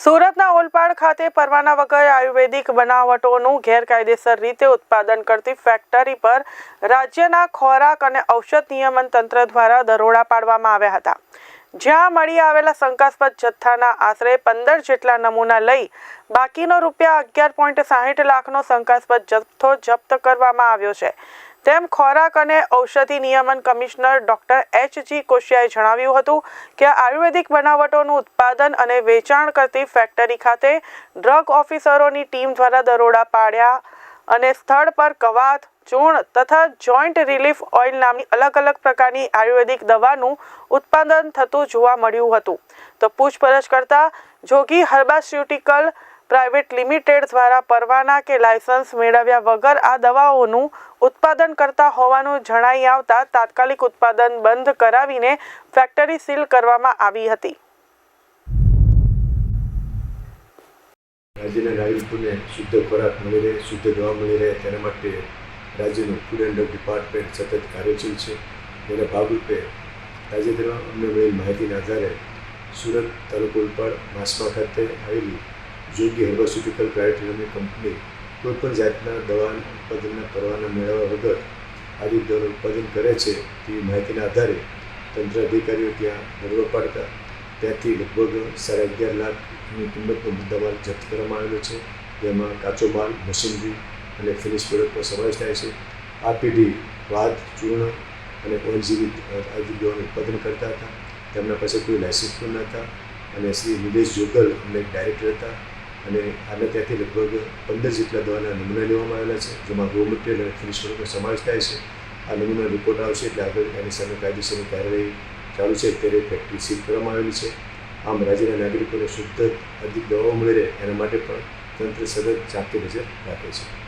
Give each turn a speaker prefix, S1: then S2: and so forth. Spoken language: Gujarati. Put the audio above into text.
S1: સુરતના ઓલપાડ ખાતે પરવાના વગર આયુર્વેદિક બનાવટોનું ગેરકાયદેસર રીતે ઉત્પાદન કરતી ફેક્ટરી પર રાજ્યના ખોરાક અને ઔષધ નિયમન તંત્ર દ્વારા દરોડા પાડવામાં આવ્યા હતા. જ્યાં મળી આવેલા શંકાસ્પદ જથ્થાના આશરે પંદર જેટલા નમૂના લઈ બાકીનો રૂપિયા અગિયાર પોઈન્ટ સાહીઠ લાખનો શંકાસ્પદ જથ્થો જપ્ત કરવામાં આવ્યો છે. તેમ ખોરાક અને ઔષધિ નિયમન કમિશનર ડોક્ટર એચ જી કોશિયાએ જણાવ્યું હતું કે આયુર્વેદિક બનાવટોનું ઉત્પાદન અને વેચાણ કરતી ફેક્ટરી ખાતે ડ્રગ ઓફિસરોની ટીમ દ્વારા દરોડા પાડ્યા અને સ્થળ પર કવાત ચૂર્ણ તથા જોઈન્ટ રિલીફ ઓઇલ નામની અલગ અલગ પ્રકારની આયુર્વેદિક દવાનું ઉત્પાદન થતું જોવા મળ્યું હતું. તો પૂછપરછ કરતા જોગી હર્બાસ્યુટિકલ પ્રાઇવેટ લિમિટેડ દ્વારા પરવાના કે લાયસન્સ મેળવ્યા વગર આ દવાઓનું ઉત્પાદન કરતા હોવાનું જણાઈ આવતા તાત્કાલિક ઉત્પાદન બંધ કરાવીને ફેક્ટરી સીલ કરવામાં આવી હતી.
S2: રાજ્યના નાગરિકોને શુદ્ધ ખોરાક મળી રહે, શુદ્ધ દવા મળી રહે, તેના માટે રાજ્યનું ફૂડ એન્ડ ડિપાર્ટમેન્ટ સતત કાર્યશીલ છે. તેના ભાગરૂપે તાજેતરમાં અમને મળેલ માહિતીના આધારે સુરત તાલુકો ઉપર માસમા ખાતે આવેલી યોગ્ય હર્બાસ્યુટિકલ પ્રાઇવેટ લિમિટેડ કંપની કોઈપણ જાતના દવા ઉત્પાદનના પરવાના મેળવ્યા વગર આવી દવાનું ઉત્પાદન કરે છે તેવી માહિતીના આધારે તંત્ર અધિકારીઓ ત્યાં દરોડો પાડતા. ત્યાંથી લગભગ સાડા અગિયાર લાખની કિંમતનો મુદ્દામાલ જપ્ત કરવામાં આવેલો છે. જેમાં કાચો માલ, મશીનરી અને ફિનિશ પ્રોડક્ટનો સમાવેશ થાય છે. આ પેઢી વાદ, ચૂર્ણ અને ઓનજીવી જેવી આયુર્વેદિક દવાનું ઉત્પાદન કરતા હતા. તેમના પાસે કોઈ લાયસન્સ પણ ન હતા અને શ્રી નિલેશ જોગલ અમને ડાયરેક્ટર હતા. અને આને ત્યાંથી લગભગ પંદર જેટલા દવાના નમૂના લેવામાં આવેલા છે, જેમાં રો અને ફિનિશ સમાવેશ થાય છે. આ નમૂના રિપોર્ટ આવશે એટલે આગળ એની સામે કાયદેસરની કાર્યવાહી ચાલુ છે. ત્યારે ફેક્ટરી સીલ કરવામાં આવેલી છે. આમ રાજ્યના નાગરિકોને શુદ્ધ અધિક દવાઓ મળી રહે એના માટે પણ તંત્ર સતત ચાંપતી નજર રાખે છે.